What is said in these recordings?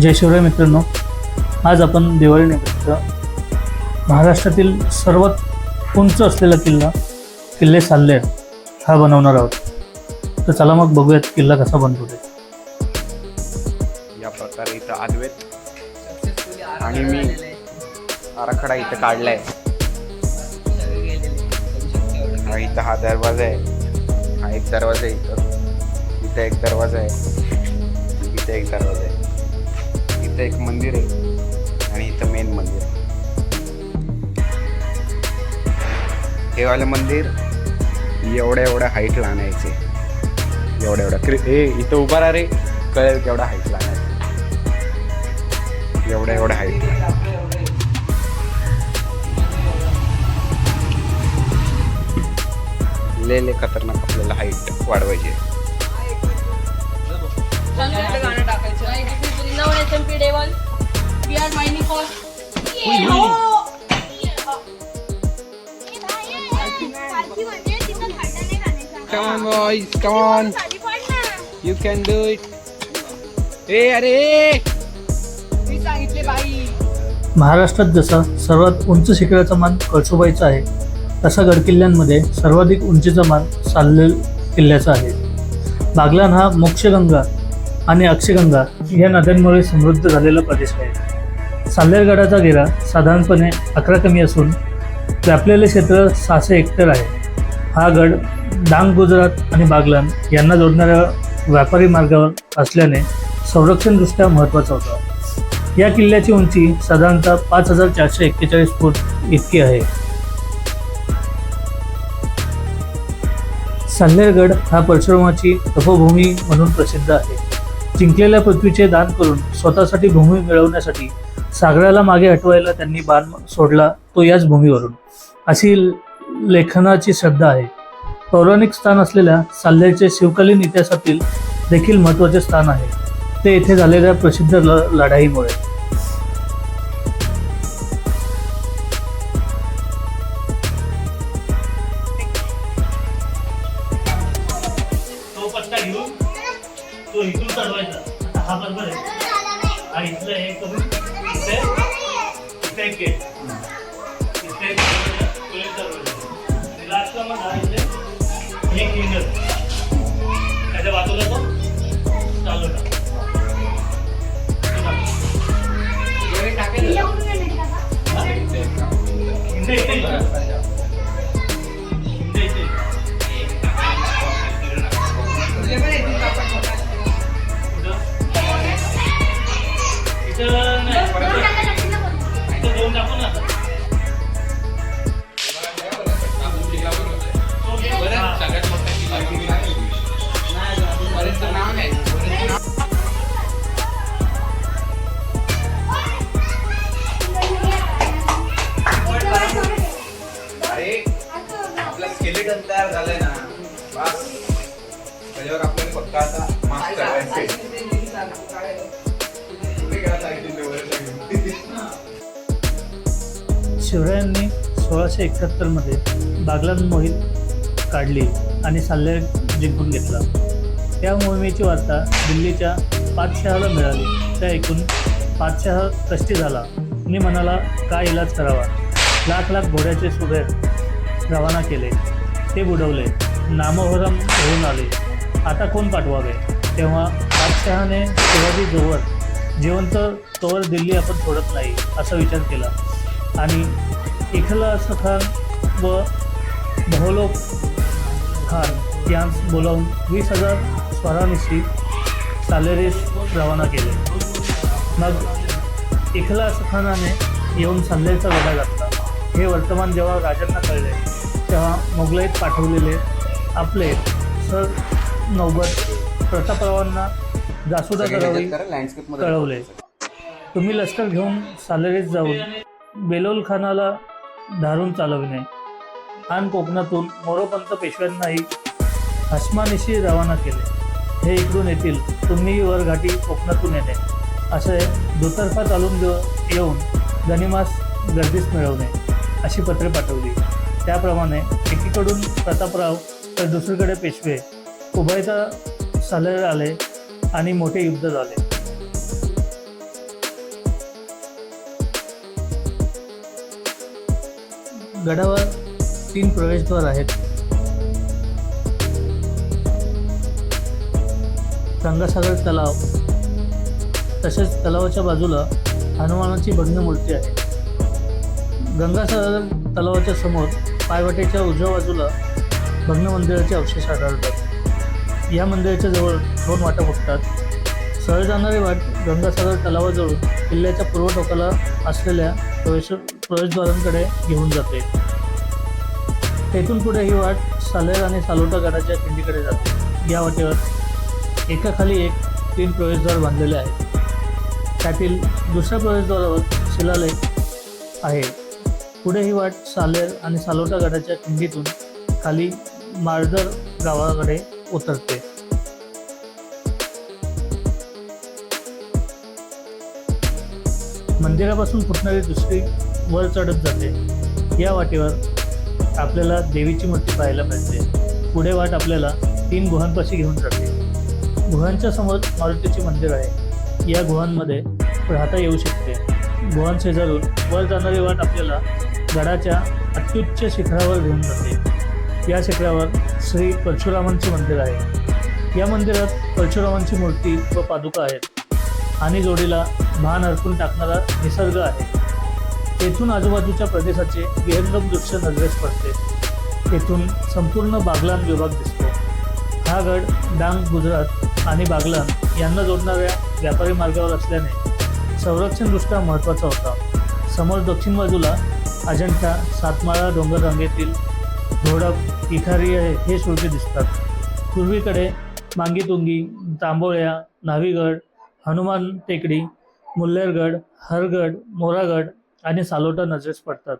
जय शिवराय मित्रांनो. आज आपण दिवाळीनिमित्त महाराष्ट्रातील सर्वात उंच असलेला किल्ला किल्ले साल्लेर हा बनवणार आहोत. तर चला मग बघूयात किल्ला कसा बनतो ते. या प्रकारे इथं आदवेत आणि मी आराखडा इथं काढलाय. आहे इथं हा दरवाजा आहे. हा एक दरवाजा आहे इथं. इथं एक दरवाजा आहे. इथं एक दरवाजा आहे. इथं एक मंदिर आहे आणि इथं मेन मंदिर हे वालं मंदिर एवढ्या एवढ्या हाईटला आणायचे. एवढ्या एवढ्या. क्रि ए इथं उभा राहा रे. कळेल केवढ्या हाईटला आणायचं. एवढ्या एवढ्या हाईट लेले ले खतरनाक आपल्याला हाईट वाढवायची आहे. Come on, boys, come on. You can do it. ए अरे. मी सांगितले बाई. महाराष्ट्रात जसा सर्वात उंच शिखराचा मान कळसुबाईचा आहे तसा गडकिल्ल्यांमध्ये सर्वाधिक उंचीचा मान साल्लेर किल्ल्याचा आहे. बागलान हा मोक्षगंगा आणि अक्षगंगा या नद्यांमुळे समृद्ध झालेला प्रदेश आहे. साल्लेरगडाचा घेरा साधारणपणे अकरा कमी असून व्यापलेले क्षेत्र सहाशे हेक्टर आहे. हा गड डांग गुजरात आणि बागलान यांना जोडणाऱ्या व्यापारी मार्गावर असल्याने संरक्षणदृष्ट्या महत्त्वाचा होता. या किल्ल्याची उंची साधारणतः पाच हजार चारशे एक्केचाळीस फूट इतकी आहे. साल्हेरगड हा परशुरामाची तपोभूमी म्हणून प्रसिद्ध आहे. जिंकलेल्या पृथ्वीचे दान करून स्वतःसाठी भूमी मिळवण्यासाठी सागराला मागे हटवायला त्यांनी बाण सोडला तो याच भूमीवरून. अशी लेखनाची श्रद्धा आहे. पौराणिक स्थान असलेल्या साल्हेरचे शिवकालीन इतिहासातील देखील महत्त्वाचे स्थान आहे. ते येथे झालेल्या प्रसिद्ध ल लढाईमुळे. तो इथून चढवायचा. हा बरोबर आहे. हा इथलं हे करून इथे इथे एक गेट इथे एक लास्टला मग हा इथे एक हिंगर त्याच्या बाजूला तो चालू टाक. तो टाक. हा? इथे इथे इथे. इथे शिवरायांनी सोळाशे एकाहत्तरमध्ये बागलान मोहीम काढली आणि साल्ले जिंकून घेतला. त्या मोहिमेची वार्ता दिल्लीच्या पातशहाला मिळाली. त्या ऐकून पातशहा कष्टी झाला मी म्हणाला काय इलाज करावा? लाख लाख घोड्याचे सुबेर रवाना केले. ते बुडवले. नामोहरम होऊन आले. आता कोण पाठवावे? तेव्हा बादशहाने शिवाजी जोवर जिवंत तोवर दिल्ली आपण सोडत नाही असा विचार केला. आणि इखलास खान व बहोलो खान यांस बोलावून वीस हजार स्वरानिशी सालेरेस रवाना केले. मग इखलास खानाने येऊन साल्लेरचा गडा घातला. हे वर्तमान जेव्हा राजांना कळले तेव्हा मोगलाईत पाठवलेले आपले सर नौबत प्रतापरावांना जासुदा करावी कळवले. तुम्ही लष्कर घेऊन सालेरीत जाऊन बेलोल खानाला धारून चालविणे. आणि कोकणातून मोरोपंत पेशव्यांनाही हस्मानिशी रवाना केले. हे इकडून येतील तुम्ही वरघाटी कोकणातून येणे. असे दुतर्फा चालून येऊन गनिमास गर्दीस मिळवणे अशी पत्रे पाठवली. त्याप्रमाणे एकीकडून प्रतापराव तर दुसरीकडे पेशवे. उभयता सालेर आले आणि मोठे युद्ध झाले. गडावर तीन प्रवेशद्वार आहेत. गंगासागर तलाव तसेच तलावाच्या बाजूला हनुमानाची भग्न मूर्ती आहे. गंगासागर तलावाच्या समोर पायवाटेच्या उजव्या बाजूला भग्न मंदिराचे अवशेष आढळतात. या मंदिराच्या जवळ दोन वाटा फुटतात सरळ जाणारी वाट गंगासागर तलावाजवळ किल्ल्याच्या पूर्व टोकाला असलेल्या प्रवेश प्रवेशद्वारांकडे घेऊन जाते. तेथून पुढे ही वाट सालेर आणि सालोटा गडाच्या खिंडीकडे जाते. या वाटेवर एकाखाली एक तीन प्रवेशद्वार बांधलेले आहेत. त्यातील दुसऱ्या प्रवेशद्वारावर शिलालेख आहे. पुढे ही वाट सालेर आणि सालोटा गडाच्या खिंडीतून खाली मार्दर गावाकडे उतरते. मंदिरापासून फुटणारी दुसरी वर चढत जाते. या वाटेवर आपल्याला देवीची मूर्ती पाहायला मिळते. पुढे वाट आपल्याला तीन गुहांपाशी घेऊन जाते. गुहांच्या समोर मारुतीचे मंदिर आहे. या गुहांमध्ये राहता येऊ शकते. गुहांशेजारून वर जाणारी वाट आपल्याला गडाच्या अत्युच्च शिखरावर घेऊन जाते. या शिखरावर श्री परशुरामांचे मंदिर आहे. या मंदिरात परशुरामांची मूर्ती व पादुका आहेत. आणि जोडीला भान अर्पून टाकणारा निसर्ग आहे. तेथून आजूबाजूच्या प्रदेशाचे विहंगम दृश्य नजरेस पडते. तेथून संपूर्ण बागलान विभाग दिसतो. हा गड डांग गुजरात आणि बागलान यांना जोडणाऱ्या व्यापारी मार्गावर असल्याने संरक्षणदृष्ट्या महत्त्वाचा होता. समोर दक्षिण बाजूला अजंठा सातमाळा डोंगर रांगेतील धोडप इखारी हे सुळके दिसतात. पूर्वीकडे मांगीतुंगी तांबोळ्या नावीगड हनुमान टेकडी मुल्लेरगड हरगड मोरागड आणि सालोटा नजरेस पडतात.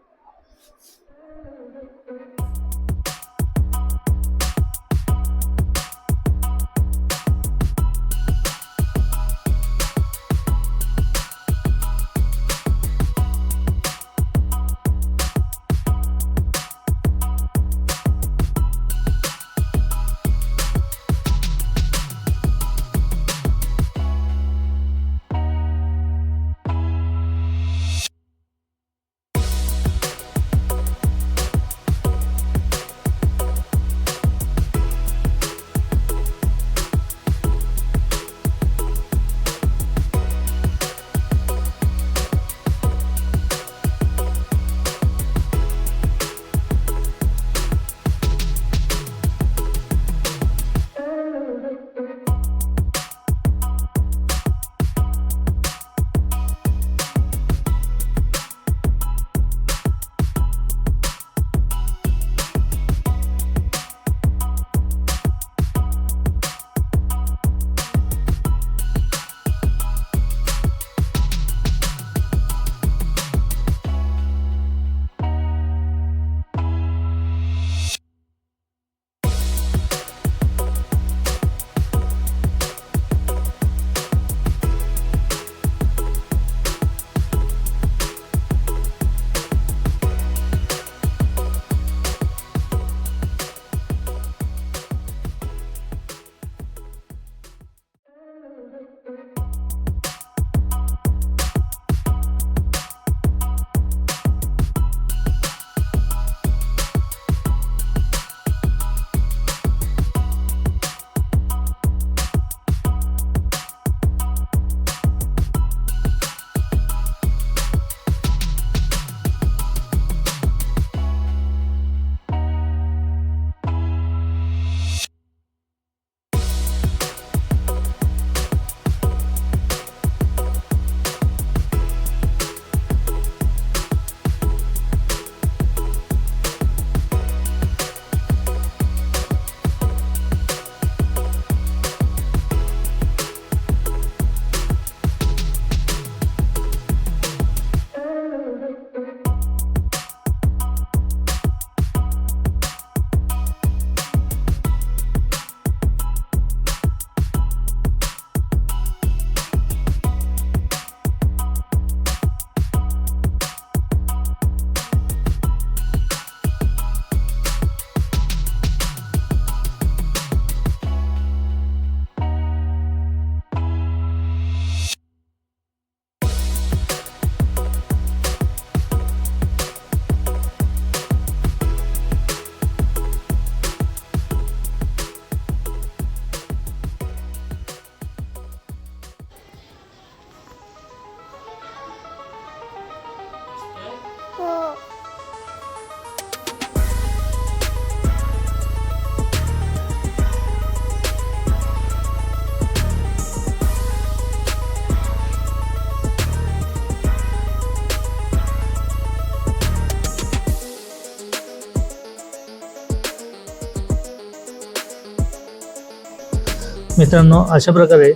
मित्रांनो अशा प्रकारे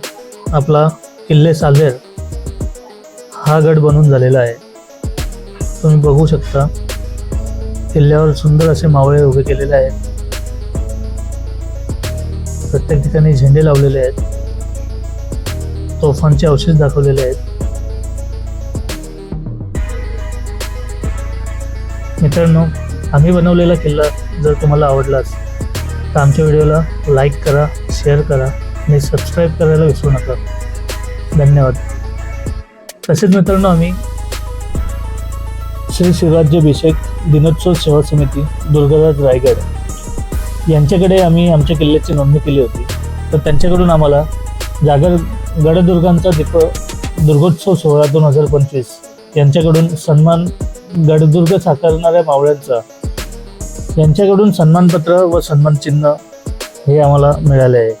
आपला किल्ले सालेर हा गड बनून झालेला आहे. तुम्ही बघू शकता किल्ल्यावर सुंदर असे मावळे उभे केलेले आहेत. प्रत्येक ठिकाणी झेंडे लावलेले आहेत. तोफांचे अवशेष दाखवलेले आहेत. मित्रांनो आम्ही बनवलेला किल्ला जर तुम्हाला आवडलाच तर आमच्या व्हिडिओला लाईक करा शेअर करा. आणि सबस्क्राईब करायला विसरू नका. धन्यवाद. तसेच मित्रांनो आम्ही श्री शिवराज्याभिषेक दिनोत्सव सेवा समिती दुर्गाराज रायगड यांच्याकडे आम्ही आमच्या किल्ल्याची नोंदणी केली होती. तर त्यांच्याकडून आम्हाला जागर गडदुर्गांचा दीप दुर्गोत्सव सोहळा दोन हजार पंचवीस यांच्याकडून सन्मान गडदुर्ग साकारणाऱ्या मावळ्यांचा यांच्याकडून सन्मानपत्र व सन्मान चिन्ह हे आम्हाला मिळाले आहे.